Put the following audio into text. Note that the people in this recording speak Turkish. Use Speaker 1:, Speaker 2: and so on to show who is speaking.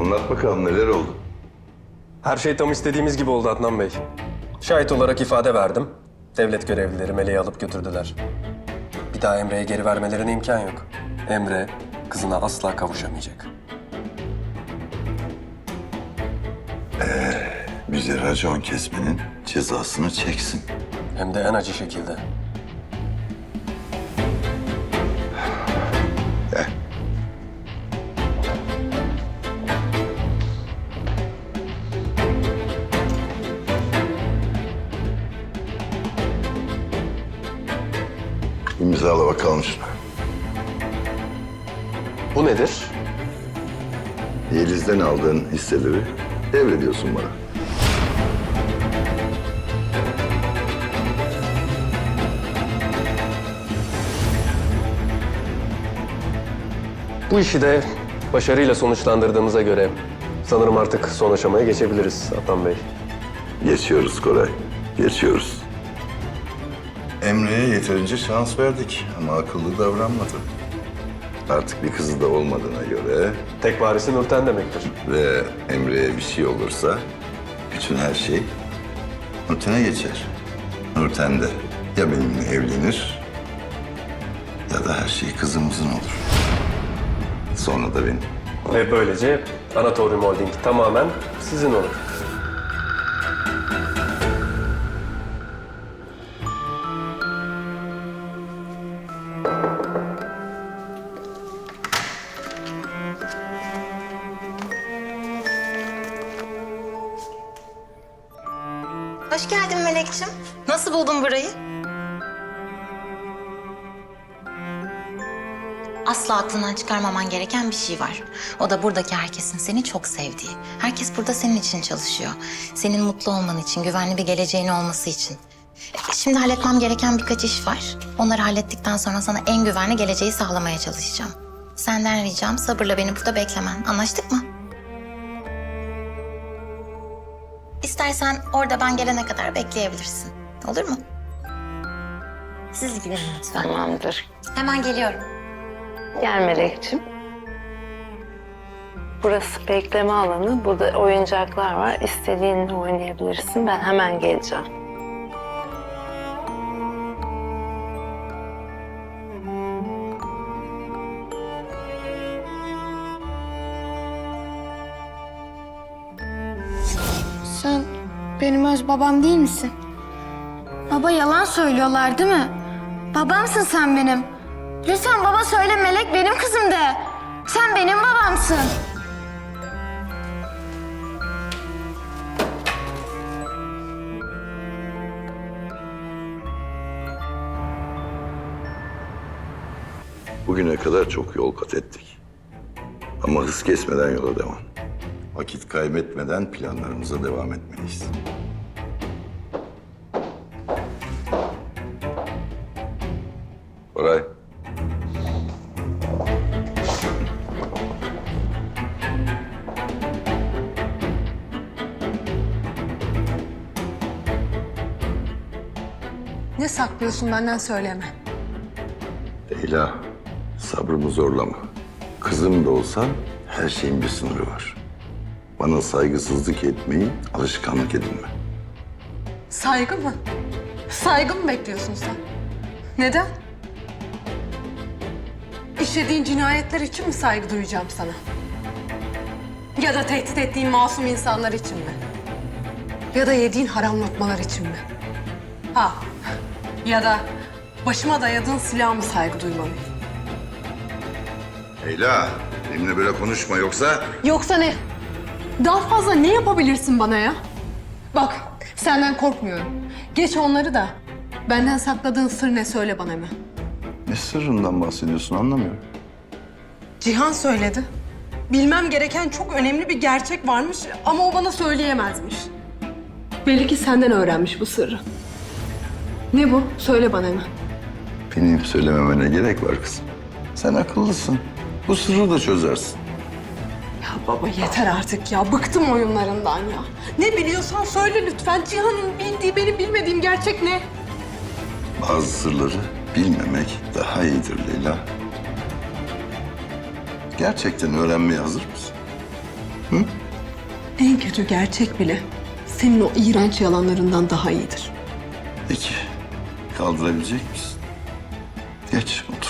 Speaker 1: Anlat bakalım neler oldu?
Speaker 2: Her şey tam istediğimiz gibi oldu Adnan Bey. Şahit olarak ifade verdim. Devlet görevlileri Meleği alıp götürdüler. Bir daha Emre'ye geri vermelerine imkan yok. Emre kızına asla kavuşamayacak.
Speaker 1: Bize racon kesmenin cezasını çeksin.
Speaker 2: Hem de en acı şekilde.
Speaker 1: İmzala bakalım şunu.
Speaker 2: Bu nedir?
Speaker 1: Yeliz'den aldığın hisseleri devrediyorsun bana.
Speaker 2: Bu işi de başarıyla sonuçlandırdığımıza göre sanırım artık son aşamaya geçebiliriz Adnan Bey.
Speaker 1: Geçiyoruz Koray, geçiyoruz. Emre'ye yeterince şans verdik ama akıllı davranmadı. Artık bir kızı da olmadığına göre
Speaker 2: Tek varisi Nurten demektir.
Speaker 1: ve Emre'ye bir şey olursa bütün her şey Nurten'e geçer. Nurten de ya benimle evlenir ya da her şey kızımızın olur. Sonra da benim.
Speaker 2: Ve böylece Anatorium Holding tamamen sizin olur.
Speaker 3: Hoş geldin Melek'ciğim. Nasıl buldun burayı? Asla aklından çıkarmaman gereken bir şey var. O da buradaki herkesin seni çok sevdiği. Herkes burada senin için çalışıyor. Senin mutlu olman için, güvenli bir geleceğin olması için. Şimdi halletmem gereken birkaç iş var. Onları hallettikten sonra sana en güvenli geleceği sağlamaya çalışacağım. Senden ricam sabırla beni burada beklemen. Anlaştık mı? İstersen orada ben gelene kadar bekleyebilirsin. Olur mu? Siz gidin lütfen.
Speaker 4: Tamamdır.
Speaker 3: Hemen geliyorum.
Speaker 4: Gel Melek'ciğim. Burası bekleme alanı. Burada oyuncaklar var. İstediğinle oynayabilirsin. Ben hemen geleceğim.
Speaker 5: Benim öz babam değil misin? Baba yalan söylüyorlar değil mi? Babamsın sen benim. Lütfen baba söyle Melek benim kızım de. Sen benim babamsın.
Speaker 1: Bugüne kadar çok yol kat ettik. Ama hız kesmeden yola devam. Vakit kaybetmeden planlarımıza devam etmeliyiz. Koray.
Speaker 6: Ne saklıyorsun benden söyleme.
Speaker 1: Leyla, sabrımı zorlama. Kızım da olsan her şeyin bir sınırı var. Bana saygısızlık etmeyi alışkanlık edinme.
Speaker 6: Saygı mı? Saygı mı bekliyorsun sen? Neden? İşlediğin cinayetler için mi saygı duyacağım sana? Ya da tehdit ettiğin masum insanlar için mi? Ya da yediğin haram lokmalar için mi? Ha, ya da başıma dayadığın silaha mı saygı duymalıyım?
Speaker 1: Leyla, benimle böyle konuşma yoksa...
Speaker 6: Yoksa ne? Daha fazla ne yapabilirsin bana ya? Bak, senden korkmuyorum. Geç onları da. Benden sakladığın sır ne söyle bana hemen.
Speaker 1: Ne sırrından bahsediyorsun anlamıyorum.
Speaker 6: Cihan söyledi. Bilmem gereken çok önemli bir gerçek varmış ama o bana söyleyemezmiş. Belli ki senden öğrenmiş bu sırrı. Ne bu? Söyle bana hemen.
Speaker 1: Benim söylememene gerek var kızım. Sen akıllısın. Bu sırrı da çözersin.
Speaker 6: Ya baba yeter artık ya. Bıktım oyunlarından ya. Ne biliyorsan söyle lütfen. Cihan'ın bildiği benim bilmediğim gerçek ne?
Speaker 1: Bazı sırları bilmemek daha iyidir Leyla. Gerçekten öğrenmeye hazır mısın?
Speaker 6: En kötü gerçek bile senin o iğrenç yalanlarından daha iyidir.
Speaker 1: Peki. Kaldırabilecek misin? Geç otur.